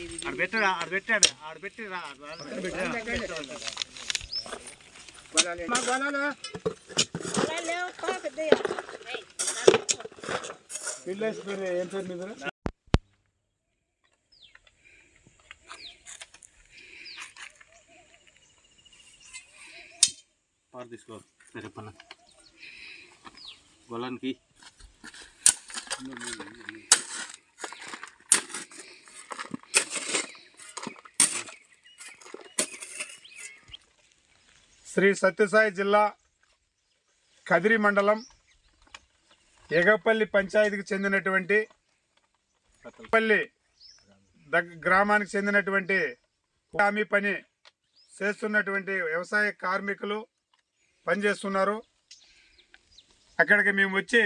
ఆడ పెట్టాడు ఆడ పెట్టి రా మా గొలాలు పిల్లేసి పేరు ఏం పేరు మీద పారు తీసుకో సరే పన్న గొలానికి శ్రీ సత్యసాయి జిల్లా కదిరి మండలం ఎగపల్లి పంచాయతీకి చెందినటువంటి పల్లి దగ్ గ్రామానికి చెందినటువంటి హామీ పని చేస్తున్నటువంటి వ్యవసాయ కార్మికులు పనిచేస్తున్నారు. అక్కడికి మేము వచ్చి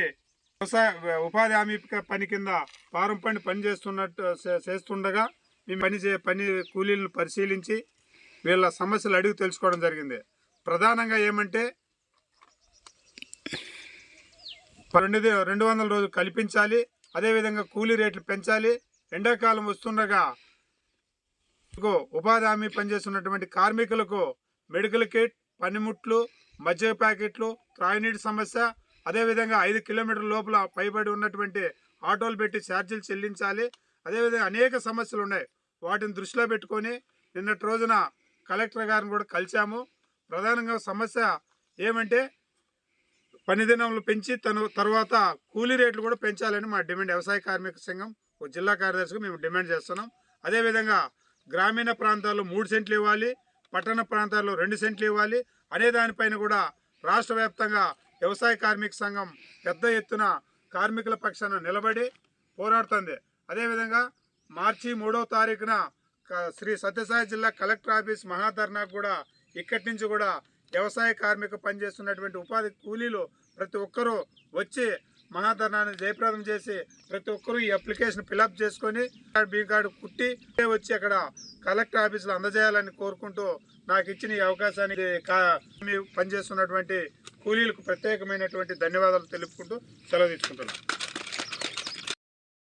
వ్యవసాయ ఉపాధి హామీ పని కింద పారం పని పని చేస్తున్నట్టు చేస్తుండగా మేము పని చే పని కూలీలను పరిశీలించి వీళ్ళ సమస్యలు అడిగి తెలుసుకోవడం జరిగింది. ప్రధానంగా ఏమంటే రెండు రెండు వందల రోజులు కల్పించాలి అదేవిధంగా కూలీ రేట్లు పెంచాలి. ఎండాకాలం వస్తుండగా ఉపాధి హామీ పనిచేస్తున్నటువంటి కార్మికులకు మెడికల్ కిట్ పనిముట్లు మజ్జిగ ప్యాకెట్లు త్రాగునీటి సమస్య అదేవిధంగా ఐదు కిలోమీటర్ల లోపల పైబడి ఉన్నటువంటి ఆటోలు పెట్టి ఛార్జీలు చెల్లించాలి. అదేవిధంగా అనేక సమస్యలు ఉన్నాయి. వాటిని దృష్టిలో పెట్టుకొని నిన్నటి రోజున కలెక్టర్ గారిని కూడా కలిశాము. ప్రధానంగా సమస్య ఏమంటే పనిదినములు పెంచి తను తర్వాత కూలీ రేట్లు కూడా పెంచాలని మా డిమాండ్ వ్యవసాయ కార్మిక సంఘం ఒక జిల్లా కార్యదర్శిగా మేము డిమాండ్ చేస్తున్నాం. అదేవిధంగా గ్రామీణ ప్రాంతాల్లో మూడు సెంట్లు ఇవ్వాలి పట్టణ ప్రాంతాల్లో రెండు సెంట్లు ఇవ్వాలి. అనే దానిపైన కూడా రాష్ట్ర వ్యాప్తంగా వ్యవసాయ కార్మిక సంఘం పెద్ద ఎత్తున కార్మికుల పక్షాన నిలబడి పోరాడుతుంది. అదేవిధంగా మార్చి మూడవ తారీఖున శ్రీ సత్యసాయి జిల్లా కలెక్టర్ ఆఫీస్ మహాధర్నాకు కూడా ఇక్కడి నుంచి కూడా వ్యవసాయ కార్మిక పనిచేస్తున్నటువంటి ఉపాధి కూలీలు ప్రతి ఒక్కరూ వచ్చి మహాధర్నాన్ని జయప్రదం చేసి ప్రతి ఒక్కరూ ఈ అప్లికేషన్ ఫిలప్ చేసుకొని బీ కార్డు కుట్టి వచ్చి అక్కడ కలెక్టర్ ఆఫీసులో అందజేయాలని కోరుకుంటూ నాకు ఇచ్చిన ఈ అవకాశానికి కా- మీ పనిచేస్తున్నటువంటి కూలీలకు ప్రత్యేకమైనటువంటి ధన్యవాదాలు తెలుపుకుంటూ సెలవు తీసుకుంటున్నాను.